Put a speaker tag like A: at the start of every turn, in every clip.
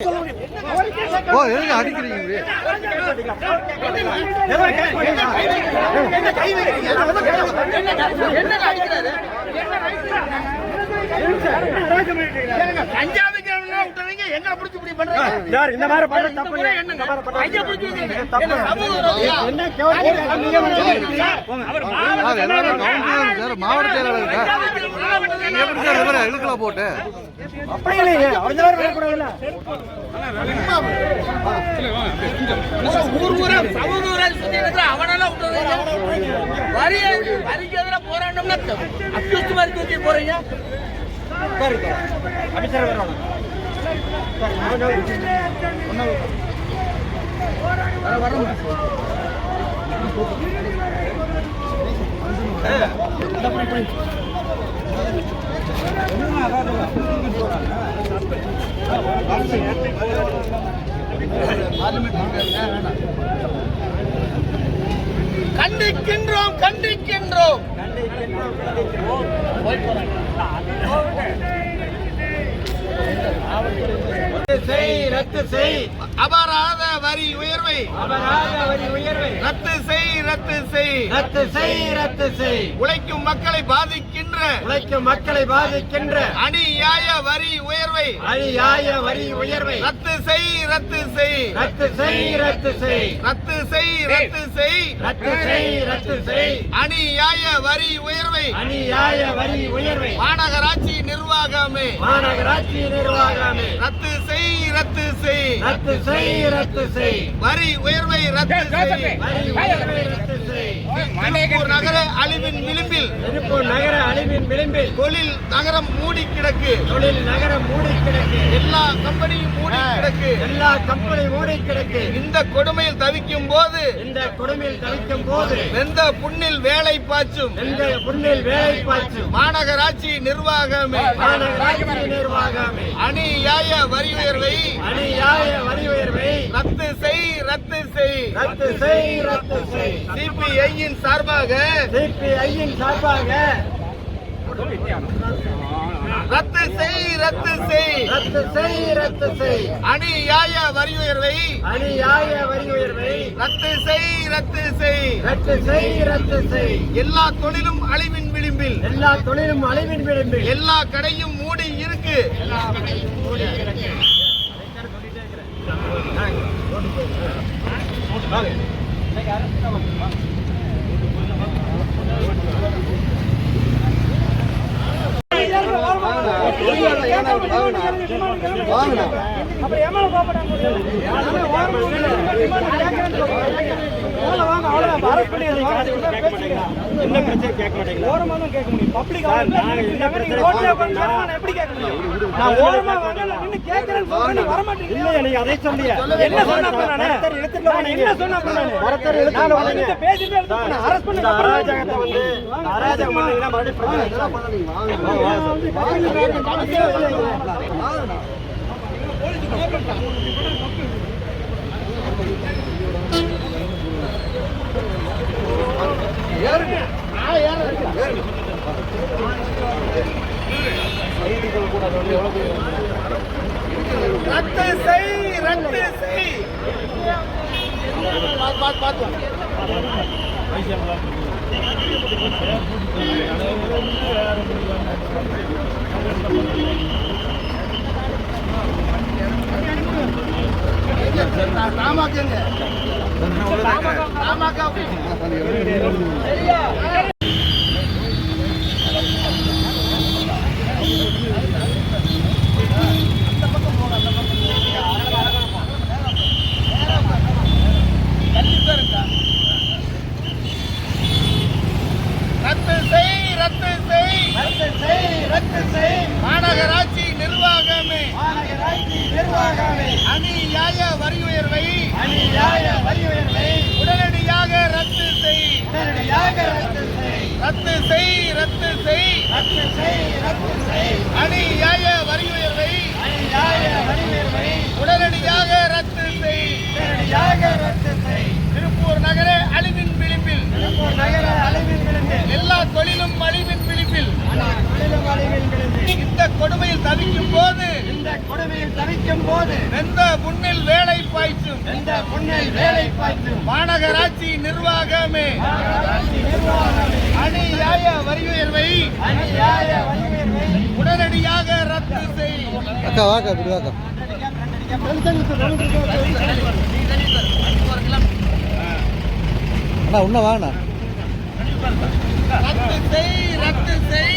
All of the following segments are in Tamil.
A: ஓ
B: என்ன பிடிச்சி
C: இந்த மாதிரி பண்ற தப்பு
B: என்ன
A: மாவட்ட செயலாளர் இழுக்கலாம் போட்டு?
C: அப்படியே இல்லையே அவன் தான் வரக்கூடாதுல்ல.
B: ஊர் ஊரா சமூக சுத்தி இருக்கிற அவனெல்லாம் விட்டது வரி வரிக்கு எதிராக போராட்டம்னா அக்யூஸ்ட் மாதிரி தூக்கி போறீங்க.
C: அமைச்சர் வரோம்
B: கண்டிக்கின்றோம் கண்டிக்கின்றோம்.
C: செய் ரத்து செய்.
B: அபராத வரி உயர்வை.
C: அபராத வரி உயர்வை.
B: ரத்து செய் ரத்து செய்.
C: ரத்து செய் ரத்து செய்.
B: உழைக்கும் மக்களை பாதிக்கின்ற.
C: உழைக்கும் மக்களை பாதிக்கின்ற.
B: அநியாய வரி உயர்வை.
C: அநியாய வரி உயர்வை.
B: ரத்து செய் ரத்து செய்.
C: ரத்து செய் ரத்து செய்.
B: ரத்து செய் ரத்து செய்.
C: ரத்து செய் ரத்து செய்.
B: அநியாய வரி உயர்வை.
C: அநியாய வரி உயர்வை.
B: மாநகராட்சி நிர்வாகமே.
C: மாநகராட்சி நிர்வாகமே.
B: ரத்து செய் ரத்து செய்.
C: ரத்து செய் ரத்து செய்.
B: வரி உயர்வை ரத்து செய். நகர அழிவின் விளிம்பில்
C: திருப்பூர் நகர அழிவின் விளிம்பில்
B: தொழில் நகரம் மூடி கிடக்கு.
C: தொழில் நகரம் மூடி கிடக்கு.
B: எல்லா கம்பெனியும் மூடி கிடக்கு.
C: எல்லா கம்பெனி மூடி கிடக்கு.
B: இந்த கொடுமையில் தவிக்கும் போது
C: இந்த கொடுமையில் தவிக்கும் போது
B: வெந்த புண்ணில் வேலை பாய்ச்சும்.
C: எந்த புண்ணில் வேலை பாய்ச்சும்.
B: மாநகராட்சி நிர்வாகமே.
C: மாநகராட்சி நிர்வாகமே.
B: அநியாய வரி உயர்வை.
C: அநியாய வரி உயர்வை.
B: ரத்து செய் ரத்து செய்.
C: ரத்து செய் ரத்து செய்.
B: சிபிஐயின் சார்பாக
C: சிபிஐயின் சார்பாக
B: ரத்து செய் ரத்து செய்.
C: ரத்து செய் ரத்து செய்.
B: அநியாய வரி உயர்வை.
C: அநியாய வரி உயர்வை.
B: ரத்து செய் ரத்து செய்.
C: ரத்து செய் ரத்து செய்.
B: எல்லா தொழிலும் அழிவின் விளிம்பில்.
C: எல்லா தொழிலும் அழிவின் விளிம்பில்.
B: எல்லா கடையும் மூடி இருக்கு. Thank you.
C: என்ன பிரச்சனை கேட்க மாட்டீங்களா ஓரமா தான் கேட்க முடியும் பப்ளிக் எப்படி கேட்க முடியும் நான் ஓரமா வரல நின்னு கேக்குறேன்னு சொல்றேன் நீ வர மாட்டீங்க இல்ல நீங்க அதை சொல்லியா என்ன சொன்ன நானே எடுத்துட்டு போனீங்க என்ன சொன்ன நானே வரத்தர் எடுத்துட்டு போனீங்க பேசிட்டு எடுத்துட்டு அரெஸ்ட் பண்ணி அராஜகத்தை வந்து அராஜகம் பண்ணீங்கன்னா மறுபடியும் பிரச்சனை
B: ரத்து செய் ரத்து செய்.
C: பார்த்து பார்த்து பார்த்து
B: மாநகராட்சி நிர்வாகமே.
C: மாநகராட்சி நிர்வாகமே.
B: அநியாய வரி உயர்வை
C: அநியாய வரி உயர்வை
B: உடனடியாக ரத்து செய்.
C: உடனடியாக ரத்து செய்.
B: ரத்து செய் ரத்து செய்.
C: ரத்து செய் ரத்து செய்.
B: அநியாய வரி உயர்வை
C: அநியாய வரி உயர்வை
B: உடனடியாக ரத்து செய்.
C: உடனடியாக ரத்து செய்.
B: திருப்பூர் நகர அழிவின் விளிம்பில்.
C: திருப்பூர் நகர அழிவின் விளிம்பில்.
B: எல்லா தொழிலும் அழிவின் விளிம்பில்.
C: தொழிலும் அழிவின் விளிம்பில்.
B: இந்த கொடுமையில் தவிக்கும் போது
C: இந்த கொடுமையில் தவிக்கும் போது
B: வெந்த புண்ணில் வேலை பாய்ச்சும்
C: இந்த பொண்ணில் வேலை பார்த்தும்
B: மாநகராட்சி நிர்வாகமே. அநியாய வரி உயர்வை உடனடியாக ரத்து செய்.
A: அக்கா வாக்கா இப்படி வாக்கா. அண்ணா உன்ன வாங்கண்ணா.
B: ரத்து செய் ரத்து செய்.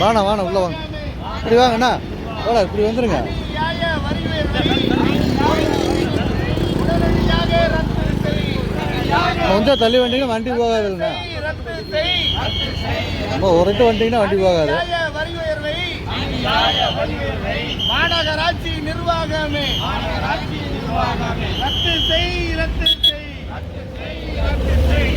A: வாண்ணா வாண்ணா உள்ள வாங்க. இப்படி வாங்கண்ணா. வாடா இப்படி வந்துருங்க
B: அநியாய வரி உயர்வை உடனடியாக ரத்து செய்
A: கொஞ்சம் தள்ளி வந்தீங்கன்னா வண்டி போகாதுங்கண்ணா
B: ரத்து செய்
A: ரொம்ப உரட்டு வந்தீங்கன்னா வண்டி போகாது.
B: மாநகராட்சி நிர்வாகமே. ரத்து செய் ரத்து செய் ரத்து செய் ரத்து செய்.